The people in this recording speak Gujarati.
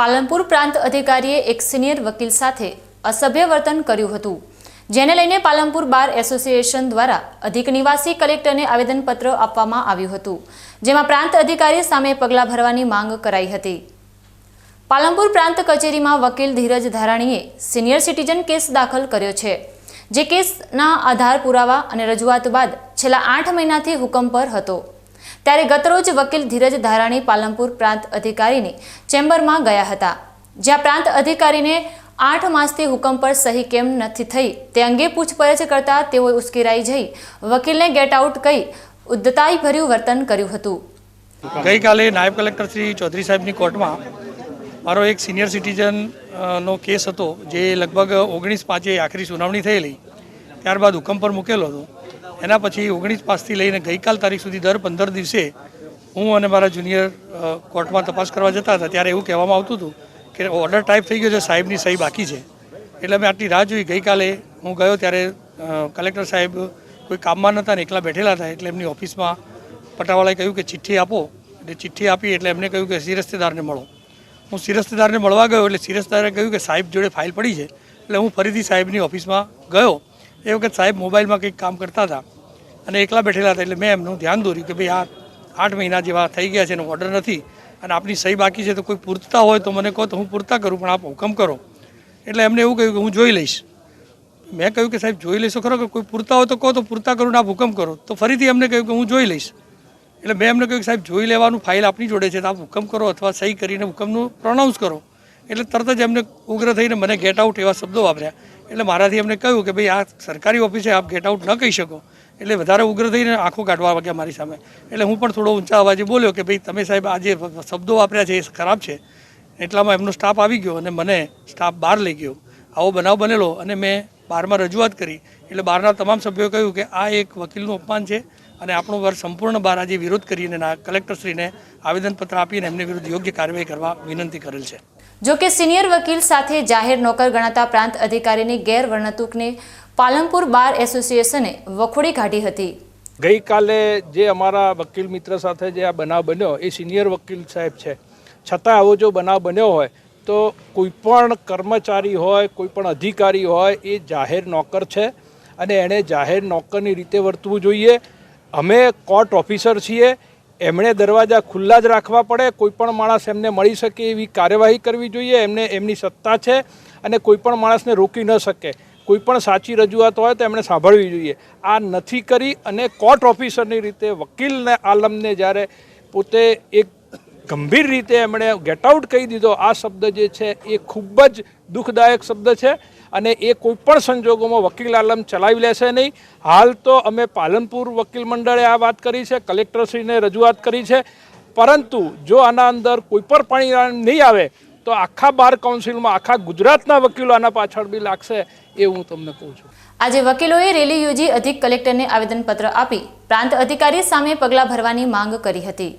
પાલનપુર પ્રાંત અધિકારીએ એક સિનિયર વકીલ સાથે અસભ્ય વર્તન કર્યું હતું, જેને લઈને પાલનપુર બાર એસોસિએશન દ્વારા અધિક નિવાસી કલેક્ટરને આવેદનપત્ર આપવામાં આવ્યું હતું, જેમાં પ્રાંત અધિકારી સામે પગલાં ભરવાની માંગ કરાઈ હતી. પાલનપુર પ્રાંત કચેરીમાં વકીલ ધીરજ ધારાણીએ સિનિયર સિટીઝન કેસ દાખલ કર્યો છે, જે કેસના આધાર પુરાવા અને રજૂઆત બાદ છેલ્લા આઠ મહિનાથી હુકમ પર હતો. ત્યારે ગતરોજ વકીલ ધીરજ ધારાણી પાલનપુર પ્રાંત અધિકારીની ચેમ્બરમાં ગયા હતા. જ્યાં પ્રાંત અધિકારીને આઠ માસથી હુકમ પર સહી કેમ નથી થઈ તે અંગે પૂછપરછ કરતા તેઓ ઉશ્કેરાઈ જઈ વકીલને ગેટ આઉટ કહી ઉદ્ધતાઈભર્યું વર્તન કર્યું હતું. ગઈકાલે નાયબ કલેક્ટર શ્રી ચૌધરી સાહેબની કોર્ટમાં મારો એક સિનિયર સિટીઝન નો કેસ હતો જે લગભગ ઓગણીસ પાંચે આખરી સુનાવણી થયેલી. ત્યારબાદ હુકમ પર મૂકેલો હતો. એના પછી ઓગણીસ પાસથી લઈને ગઈકાલ તારીખ સુધી દર પંદર દિવસે હું અને મારા જુનિયર કોર્ટમાં તપાસ કરવા જતા હતા. ત્યારે એવું કહેવામાં આવતું હતું કે ઓર્ડર ટાઈપ થઈ ગયો છે, સાહેબની સહી બાકી છે. એટલે મેં આટલી રાહ જોઈ. ગઈકાલે હું ગયો ત્યારે કલેક્ટર સાહેબ કોઈ કામમાં નહોતા ને એકલા બેઠેલા હતા. એટલે એમની ઓફિસમાં પટાવાળાએ કહ્યું કે ચિઠ્ઠી આપો. એટલે ચિઠ્ઠી આપી એટલે એમને કહ્યું કે શિરસ્તેદારને મળો. હું શિરસ્તેદારને મળવા ગયો એટલે શિરસ્તેદારે કહ્યું કે સાહેબ જોડે ફાઇલ પડી છે. એટલે હું ફરીથી સાહેબની ઓફિસમાં ગયો. એ વખત સાહેબ મોબાઈલમાં કંઈક કામ કરતા હતા. અને એકલા બેઠેલા હતા એટલે મેં એમનું ધ્યાન દોર્યું કે ભાઈ આ આઠ મહિના જેવા થઈ ગયા છે, એનો ઓર્ડર નથી અને આપની સહી બાકી છે તો કોઈ પૂરતા હોય તો મને કહો તો હું પૂરતા કરું, પણ આપ હુકમ કરો. એટલે એમને એવું કહ્યું કે હું જોઈ લઈશ. મેં કહ્યું કે સાહેબ જોઈ લઈશું ખરો કે કોઈ પૂરતા હોય તો કહો તો પૂરતા કરું ને આપ હુકમ કરો. તો ફરીથી એમને કહ્યું કે હું જોઈ લઈશ. એટલે મેં એમને કહ્યું કે સાહેબ જોઈ લેવાનું, ફાઇલ આપની જોડે છે તો આપ હુકમ કરો અથવા સહી કરીને હુકમનું પ્રોનાઉન્સ કરો. એટલે તરત જ એમને ઉગ્ર થઈને મને ગેટ આઉટ એવા શબ્દો વાપર્યા. એટલે મારાથી એમને કહ્યું કે ભાઈ આ સરકારી ઓફિસે આપ ગેટ આઉટ ન કહી શકો. એટલે વધારે ઉગ્ર થઈને આંખો કાઢવા વાગ્યા મારી સામે. એટલે હું પણ થોડો ઊંચા અવાજે બોલ્યો કે ભાઈ તમે સાહેબ આ જે શબ્દો વાપર્યા છે એ ખરાબ છે. એટલામાં એમનો સ્ટાફ આવી ગયો અને મને સ્ટાફ બહાર લઈ ગયો. આવો બનાવ બનેલો અને મેં બારમાં રજૂઆત કરી. એટલે બહારના તમામ સભ્યોએ કહ્યું કે આ એક વકીલનું અપમાન છે અને આપણો વર્ગ સંપૂર્ણ બહાર આજે વિરોધ કરીને કલેક્ટરશ્રીને આવેદનપત્ર આપીને એમને વિરુદ્ધ યોગ્ય કાર્યવાહી કરવા વિનંતી કરેલ છે. જો કે સિનિયર વકીલ સાથે જાહેર નોકર ગણાતા પ્રાંત અધિકારીની ગેરવર્ણતુકને પાલનપુર બાર એસોસિએશને વખોડી કાઢી હતી. ગઈકાલે જે અમારા વકીલ મિત્ર સાથે જે આ બનાવ બન્યો, એ સિનિયર વકીલ સાહેબ છે. છતાં આવો જો બનાવ બન્યો હોય, તો કોઈ પણ કર્મચારી હોય, કોઈ પણ અધિકારી હોય, એ જાહેર નોકર છે અને એણે જાહેર નોકરની રીતે વર્તવું જોઈએ. અમે કોર્ટ ઓફિસર છીએ એમણે દરવાજા ખુલ્લા જ રાખવા પડે. કોઈપણ માણસ એમને મળી શકે એવી કાર્યવાહી કરવી જોઈએ. એમને એમની સત્તા છે અને કોઈપણ માણસને રોકી ન શકે. કોઈપણ સાચી રજૂઆત હોય તો એમણે સાંભળવી જોઈએ. આ નથી કરી અને કોર્ટ ઓફિસરની રીતે વકીલને, આલમને જ્યારે પોતે એક ગંભીર રીતે એમણે ગેટ આઉટ કહી દીધો. આ શબ્દ જે છે એ ખૂબ જ દુઃખદાયક શબ્દ છે અને એ કોઈપણ સંજોગોમાં વકીલ આલમ ચલાવી લેશે નહીં. હાલ તો અમે પાલનપુર વકીલ મંડળે આ વાત કરી છે કલેક્ટરશ્રીને રજૂઆત કરી છે. પરંતુ જો આના અંદર કોઈ પણ પરિણામ નહીં આવે, તો આખા બાર કાઉન્સિલમાં આખા ગુજરાતના વકીલો આના પાછળ બી લાગશે એ હું તમને કહું છું. આજે વકીલોએ રેલી યોજી અધિક કલેક્ટરને આવેદનપત્ર આપી, પ્રાંત અધિકારી સામે પગલાં ભરવાની માંગ કરી હતી.